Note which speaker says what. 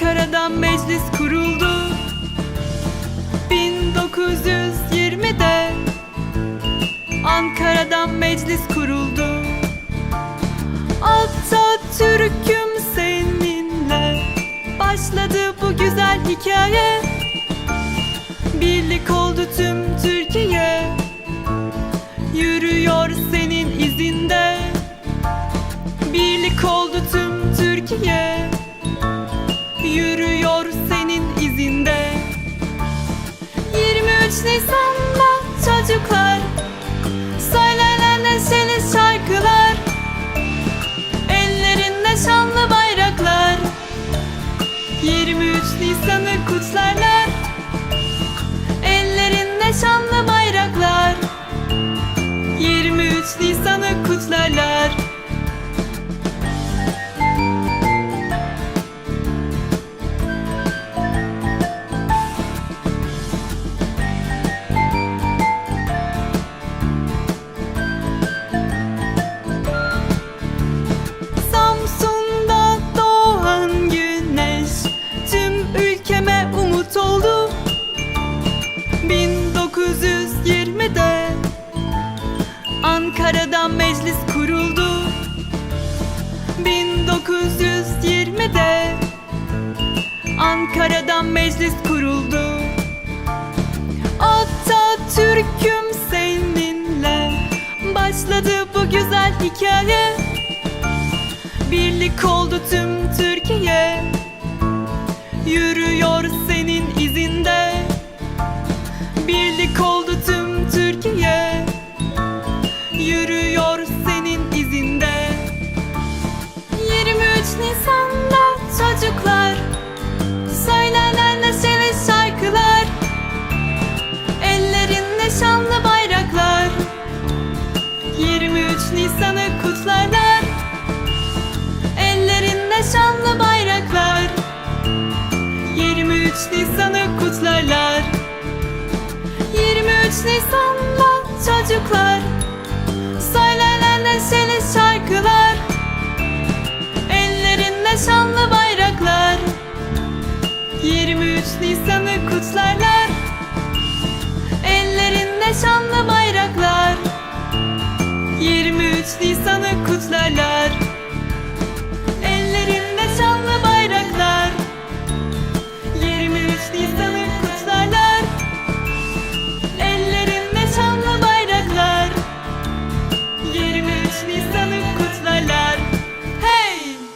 Speaker 1: Ankara'dan meclis kuruldu. 1920'de Ankara'dan meclis kuruldu. Atatürk'üm seninle Başladı bu güzel hikaye. Birlik oldu tüm Türkiye. Yürüyor senin izinde. Birlik oldu tüm Yürüyor senin izinde. 23 Nisan'da çocuklar Söylenen neşeli şarkılar Ellerinde şanlı bayraklar. 23 Nisan'ı kutlarlar Ellerinde şanlı Ankara'da meclis kuruldu. 1920'de Ankara'da meclis kuruldu. Atatürk'üm seninle Başladı bu güzel hikaye. Birlik oldu tüm Türkiye. Yürüyor 23 Nisan'da çocuklar. Söylenen neşeli şarkılar. Ellerinde şanlı bayraklar. 23 Nisan'ı kutlarlar. Ellerinde şanlı bayraklar. 23 Nisan'ı kutlarlar.